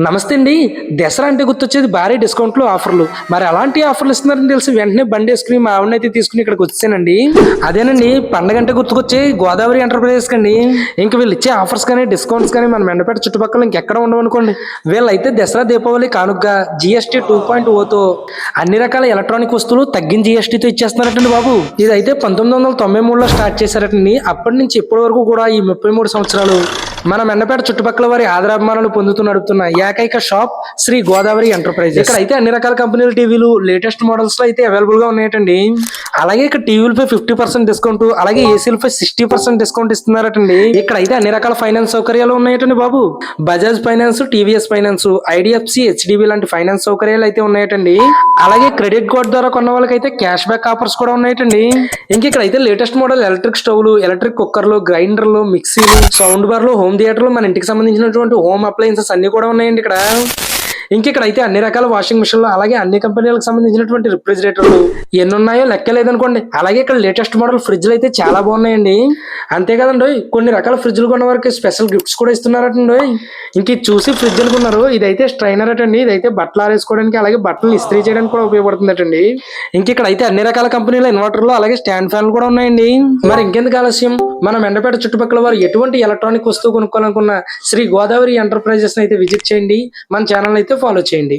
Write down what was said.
నమస్తే అండి. దసరా అంటే గుర్తొచ్చేది భారీ డిస్కౌంట్లు ఆఫర్లు. మరి అలాంటి ఆఫర్లు ఇస్తున్నారని తెలిసి వెంటనే బండి వేసుకుని మా ఆవిడని అయితే తీసుకుని ఇక్కడికి వచ్చానండి అదేనండి పండగ అంటే గుర్తుకొచ్చే గోదావరి ఎంటర్ప్రైజెస్ కండి. ఇంకా వీళ్ళు ఇచ్చే ఆఫర్స్ కానీ డిస్కౌంట్స్ కానీ మన మెండపేట చుట్టుపక్కల ఇంకెక్కడ ఉండవనుకోండి వీళ్ళైతే దసరా దీపావళి కానుగ్గా జిఎస్టీ టూ పాయింట్ ఓతో అన్ని రకాల ఎలక్ట్రానిక్ వస్తువులు తగ్గిన జిఎస్టీతో ఇచ్చేస్తున్నారటండి బాబు. ఇదైతే పంతొమ్మిది వందల తొంభై మూడులో స్టార్ట్ చేశారటండి. అప్పటి నుంచి ఇప్పటి వరకు కూడా ఈ ముప్పై మూడు సంవత్సరాలు మన మెండపేట చుట్టుపక్కల వారి ఆదరాభిమానాలు పొందుతూ నడుపుతున్న ఏకైక షాప్ శ్రీ గోదావరి ఎంటర్ప్రైజెస్. ఇక్కడ అయితే అన్ని రకాల కంపెనీల టీవీలు లేటెస్ట్ మోడల్స్లో అయితే అవైలబుల్గా ఉన్నాయటండి. అలాగే ఇక్కడ టీవీలపై ఫిఫ్టీ పర్సెంట్ డిస్కౌంట్ అలాగే ఏసీలపై సిక్స్టీ పర్సెంట్ డిస్కౌంట్ ఇస్తున్నారటండి. ఇక్కడ అయితే అన్ని రకాల ఫైనాన్స్ సౌకర్యాలు ఉన్నాయటండి బాబు. Bajaj finance TVS finance IDFC HDB లాంటి ఫైనాన్స్ సౌకర్యాలు అయితే ఉన్నాయటండి. అలాగే క్రెడిట్ కార్డ్ ద్వారా కొన్న వాళ్ళకైతే క్యాష్ బ్యాక్ ఆఫర్స్ కూడా ఉన్నాయటండి. ఇంక ఇక్కడ అయితే లేటెస్ట్ మోడల్ ఎలక్ట్రిక్ స్టవ్లు ఎలక్ట్రిక్ కుక్కర్లు గ్రైండర్లు మిక్సీలు సౌండ్ బార్లు హోమ్ థియేటర్లు మన ఇంటికి సంబంధించినటువంటి హోమ్ అప్లయన్సెస్ అన్ని కూడా ఉన్నాయండి ఇక్కడ. ఇంకిక్కడ అయితే అన్ని రకాల వాషింగ్ మిషన్లు అలాగే అన్ని కంపెనీలకు సంబంధించినటువంటి రిఫ్రిజిరేటర్లు ఎన్ని ఉన్నాయో లెక్కలేదనుకోండి అలాగే ఇక్కడ లేటెస్ట్ మోడల్ ఫ్రిడ్జ్లు అయితే చాలా బాగున్నాయండి. అంతే కదండి కొన్ని రకాల ఫ్రిడ్జ్లు కొన్న వరకు స్పెషల్ గిఫ్ట్స్ కూడా ఇస్తున్నారటండి ఇంక చూసి ఫ్రిడ్జ్ అనుకున్నారు ఇదైతే స్ట్రైనర్ అటండి ఇదైతే బట్టలు ఆరేసుకోవడానికి అలాగే బట్టలు ఇస్త్రీ చేయడానికి కూడా ఉపయోగపడుతుందటండి. ఇంక ఇక్కడ అయితే అన్ని రకాల కంపెనీల ఇన్వర్టర్లు అలాగే స్టాండ్ ఫ్యాన్లు కూడా ఉన్నాయండి. మరి ఇంకెందుకు ఆలస్యం? మనం ఎండపేట చుట్టుపక్కల వారు ఎటువంటి ఎలక్ట్రానిక్ వస్తువు కొనుక్కోవాలనుకున్న శ్రీ గోదావరి ఎంటర్ప్రైజెస్ అయితే విజిట్ చేయండి. మన ఛానల్ అయితే ఫాలో చేయండి.